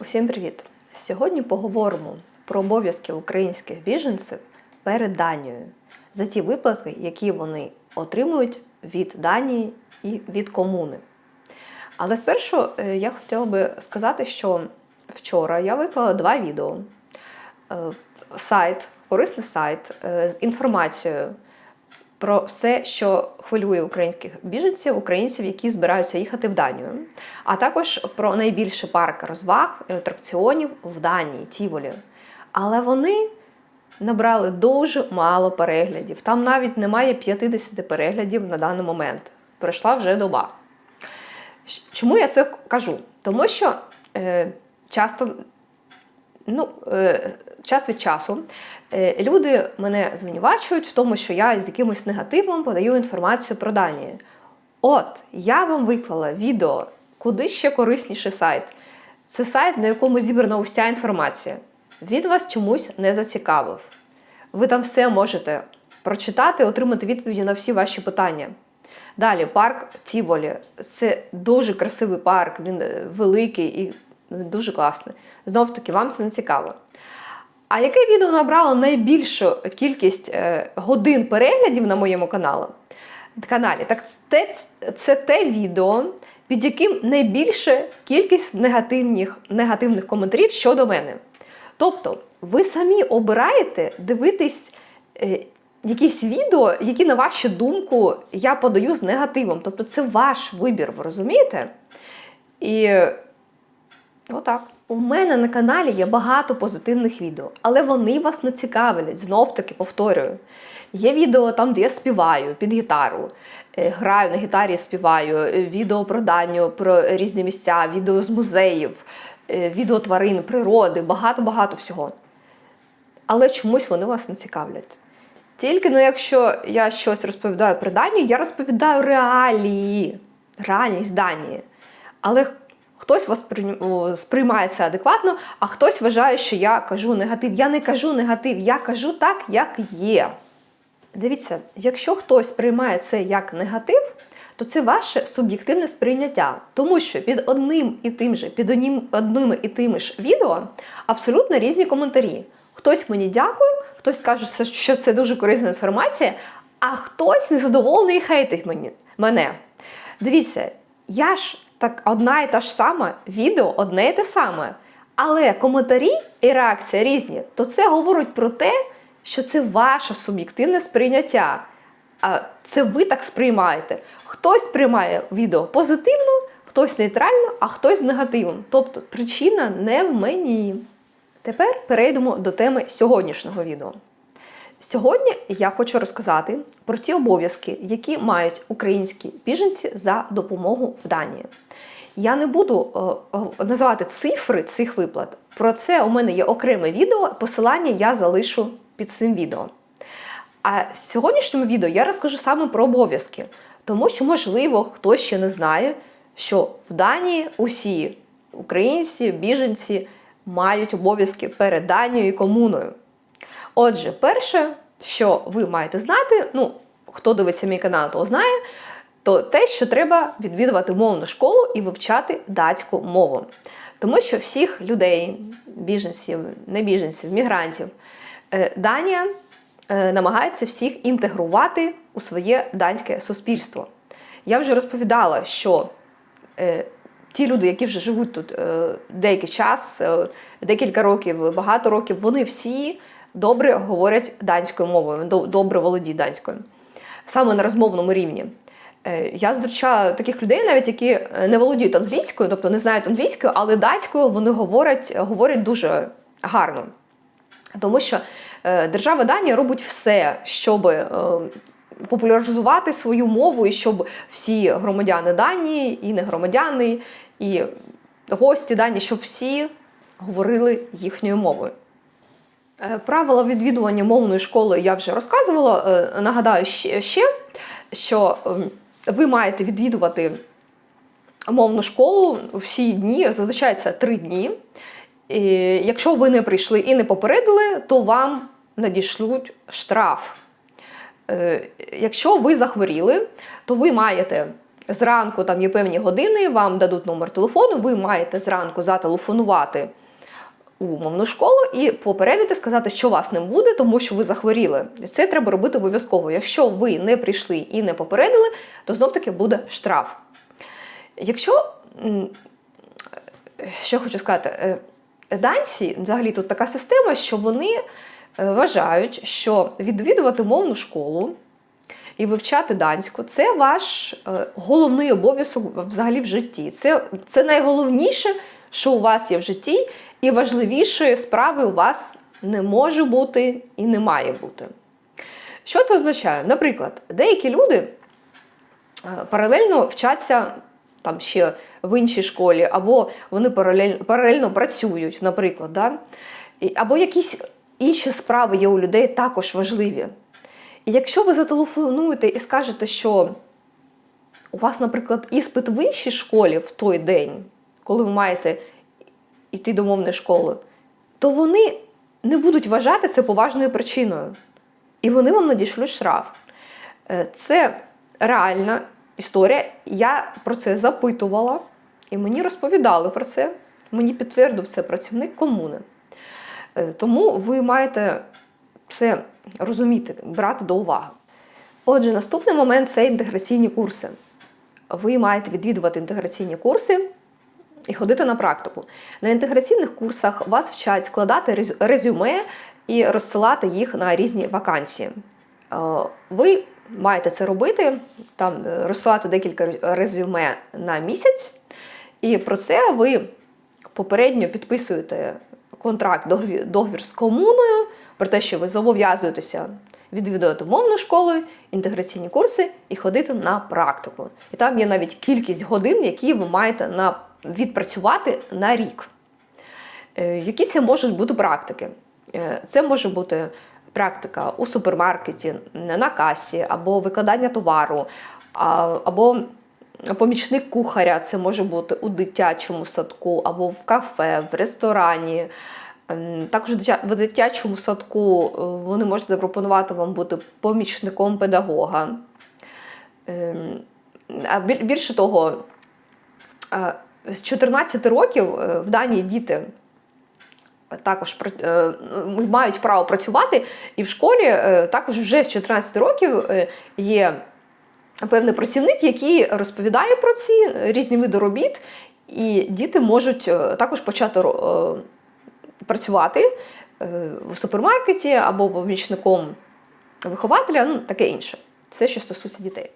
Усім привіт! Сьогодні поговоримо про обов'язки українських біженців перед Данією за ті виплати, які вони отримують від Данії і від комуни. Але спершу е, я хотіла би сказати, що вчора я виклала два відео. Е, Сайт, корисний сайт е, з інформацією про все, що хвилює українських біженців, українців, які збираються їхати в Данію, а також про найбільший парк розваг і атракціонів в Данії, Тіволі. Але вони набрали дуже мало переглядів. Там навіть немає 50 переглядів на даний момент. Пройшла вже доба. Чому я це кажу? Тому що е, часто ну, е, час від часу е, люди мене звинувачують в тому, що я з якимось негативом подаю інформацію про Данію. От, я вам виклала відео, куди ще корисніший сайт. Це сайт, на якому зібрана уся інформація. Він вас чомусь не зацікавив. Ви там все можете прочитати, отримати відповіді на всі ваші питання. Далі, парк Тіволі. Це дуже красивий парк, він е, великий і дуже класний. Знов таки, вам це не цікаво. А яке відео набрало найбільшу кількість е, годин переглядів на моєму каналі? каналі? Так це, це те відео, під яким найбільша кількість негативних, негативних коментарів щодо мене. Тобто, ви самі обираєте дивитись е, якісь відео, які, на вашу думку, я подаю з негативом. Тобто, це ваш вибір, ви розумієте? І Отак. У мене на каналі є багато позитивних відео, але вони вас не цікавлять. Знов таки повторюю. Є відео там, де я співаю під гітару, е, граю на гітарі, співаю, е, відео про Данію, про різні місця, відео з музеїв, е, відео тварин, природи, багато-багато всього. Але чомусь вони вас не цікавлять. Тільки ну, якщо я щось розповідаю про Данію, я розповідаю реалії, реальність Данії. Але хтось вас сприймає це адекватно, а хтось вважає, що я кажу негатив. Я не кажу негатив, я кажу так, як є. Дивіться, якщо хтось сприймає це як негатив, то це ваше суб'єктивне сприйняття. Тому що під одним і тим же, під одним, одними і тими ж відео абсолютно різні коментарі. Хтось мені дякує, хтось каже, що це дуже корисна інформація, а хтось незадоволений хейтить мені, мене. Дивіться, я ж так одна і та ж сама, відео одне і те саме. Але коментарі і реакція різні, то це говорить про те, що це ваше суб'єктивне сприйняття. А це ви так сприймаєте. Хтось сприймає відео позитивно, хтось нейтрально, а хтось з негативом. Тобто причина не в мені. Тепер перейдемо до теми сьогоднішнього відео. Сьогодні я хочу розказати про ті обов'язки, які мають українські біженці за допомогу в Данії. Я не буду е, е, називати цифри цих виплат. Про це у мене є окреме відео. Посилання я залишу під цим відео. А в сьогоднішньому відео я розкажу саме про обов'язки, тому що, можливо, хтось ще не знає, що в Данії усі українці, біженці мають обов'язки перед Данією і комуною. Отже, перше, що ви маєте знати, ну, хто дивиться мій канал, то знає, то те, що треба відвідувати мовну школу і вивчати датську мову. Тому що всіх людей, біженців, небіженців, мігрантів, е, Данія е, намагається всіх інтегрувати у своє данське суспільство. Я вже розповідала, що е, ті люди, які вже живуть тут деякий час, декілька років, багато років, вони всі добре говорять данською мовою, добре володіють данською, саме на розмовному рівні. Е, Я зустрічала таких людей, навіть які е, не володіють англійською, тобто не знають англійською, але датською вони говорять, говорять дуже гарно. Тому що е, держава Данія робить все, щоб популяризувати свою мову і щоб всі громадяни Данії, і не громадяни, і гості Данії, щоб всі говорили їхньою мовою. Е, Правила відвідування мовної школи я вже розказувала. Е, Нагадаю ще, що ем, ви маєте відвідувати мовну школу всі дні, зазвичай це три дні. І якщо ви не прийшли і не попередили, то вам надішлють штраф. Е, Якщо ви захворіли, то ви маєте зранку там є певні години, вам дадуть номер телефону, ви маєте зранку зателефонувати у мовну школу і попередити, сказати, що вас не буде, тому що ви захворіли. Це треба робити обов'язково. Якщо ви не прийшли і не попередили, то знов таки буде штраф. Якщо що хочу сказати, е, данці, взагалі тут така система, що вони е, вважають, що відвідувати мовну школу і вивчати данську це ваш е, головний обов'язок взагалі в житті. Це, це найголовніше, що у вас є в житті, і важливішої справи у вас не може бути і не має бути. Що це означає? Наприклад, деякі люди е, паралельно вчаться там ще в іншій школі, або вони паралельно, паралельно працюють, наприклад, да? Або якісь інші справи є у людей також важливі. І якщо ви зателефонуєте і скажете, що у вас, наприклад, іспит в іншій школі в той день, коли ви маєте йти до мовної школи, то вони не будуть вважати це поважною причиною. І вони вам надішлють штраф. Е, Це реальна історія. Я про це запитувала, і мені розповідали про це. Мені підтвердив це працівник комуни. Е, Тому ви маєте це розуміти, брати до уваги. Отже, наступний момент це інтеграційні курси. Ви маєте відвідувати інтеграційні курси і ходити на практику. На інтеграційних курсах вас вчать складати резюме і розсилати їх на різні вакансії. Е, Ви маєте це робити, там е, розсилати декілька резюме на місяць, і про це ви попередньо підписуєте контракт, договір, з комуною про те, що ви зобов'язуєтеся відвідувати мовну школу, інтеграційні курси і ходити на практику. І там є навіть кількість годин, які ви маєте на, відпрацювати на рік. Е, Які це можуть бути практики? Е, Це може бути практика у супермаркеті, на касі, або викладання товару, або помічник кухаря, це може бути у дитячому садку, або в кафе, в ресторані. Ем, Також в дитячому садку е, вони можуть запропонувати вам бути помічником педагога. Ем, більше того, з 14 років е, в Данії діти також е, мають право працювати, і в школі е, також вже з 14 років є певний працівник, який розповідає про ці різні види робіт, і діти можуть також почати працювати в супермаркеті або помічником вихователя, ну таке інше. Це що стосується дітей.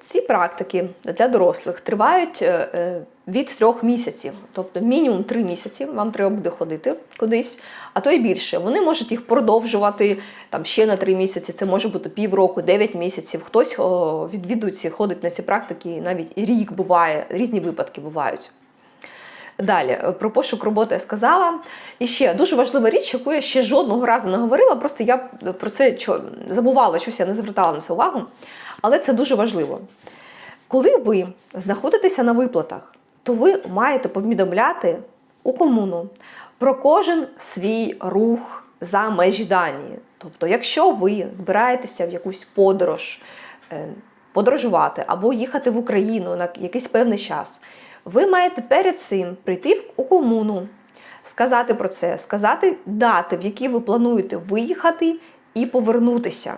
Ці практики для дорослих тривають від трьох місяців, тобто мінімум три місяці вам треба буде ходити кудись, а то й більше. Вони можуть їх продовжувати там ще на три місяці. Це може бути півроку, дев'ять місяців. Хтось о, відвідується, ходить на ці практики, навіть рік буває, різні випадки бувають. Далі е, про пошук роботи я сказала. І ще дуже важлива річ, яку я ще жодного разу не говорила. Просто я про це забувала, щось я не звертала на це увагу. Але це дуже важливо. Коли ви знаходитеся на виплатах, то ви маєте повідомляти у комуну про кожен свій рух за межі Данії. Тобто, якщо ви збираєтеся в якусь подорож, е, подорожувати або їхати в Україну на якийсь певний час, ви маєте перед цим прийти у комуну, сказати про це, сказати дати, в які ви плануєте виїхати і повернутися.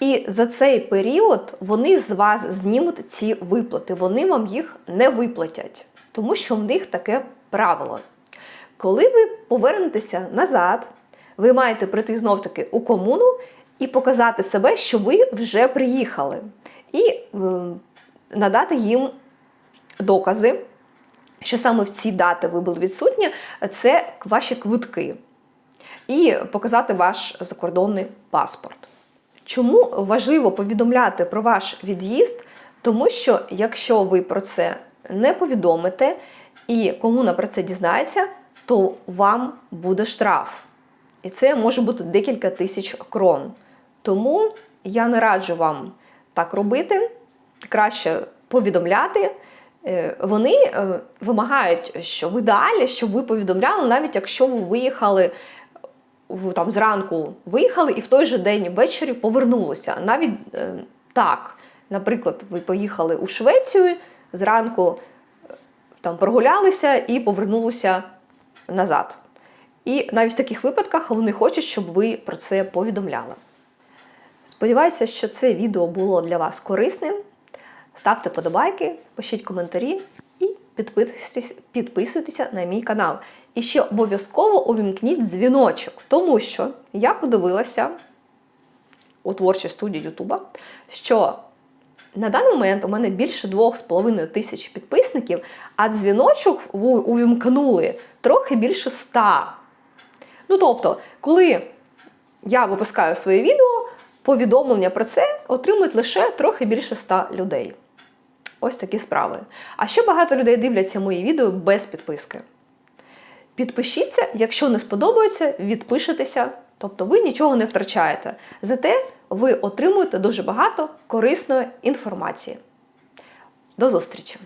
І за цей період вони з вас знімуть ці виплати. Вони вам їх не виплатять, тому що в них таке правило. Коли ви повернетеся назад, ви маєте прийти знов-таки у комуну і показати себе, що ви вже приїхали, і надати їм докази, що саме в ці дати ви були відсутні, це ваші квитки, і показати ваш закордонний паспорт. Чому важливо повідомляти про ваш від'їзд? Тому що якщо ви про це не повідомите і комуна про це дізнається, то вам буде штраф. І це може бути декілька тисяч крон. Тому я не раджу вам так робити. Краще повідомляти. Е, Вони е, вимагають, що в ідеалі, щоб ви повідомляли, навіть якщо ви виїхали там зранку виїхали і в той же день ввечері повернулися. Навіть е, так, Наприклад, ви поїхали у Швецію зранку е, там прогулялися і повернулися назад. І навіть в таких випадках вони хочуть, щоб ви про це повідомляли. Сподіваюся, що це відео було для вас корисним. Ставте подобайки, пишіть коментарі підписуйтеся на мій канал. І ще обов'язково увімкніть дзвіночок, тому що я подивилася у творчій студії Ютуба, що на даний момент у мене більше 2,5 тисяч підписників, а дзвіночок увімкнули трохи більше 100. Ну тобто, коли я випускаю своє відео, повідомлення про це отримують лише трохи більше 100 людей. Ось такі справи. А ще багато людей дивляться мої відео без підписки. Підпишіться, якщо не сподобається, відпишетеся, тобто ви нічого не втрачаєте. Зате ви отримуєте дуже багато корисної інформації. До зустрічі!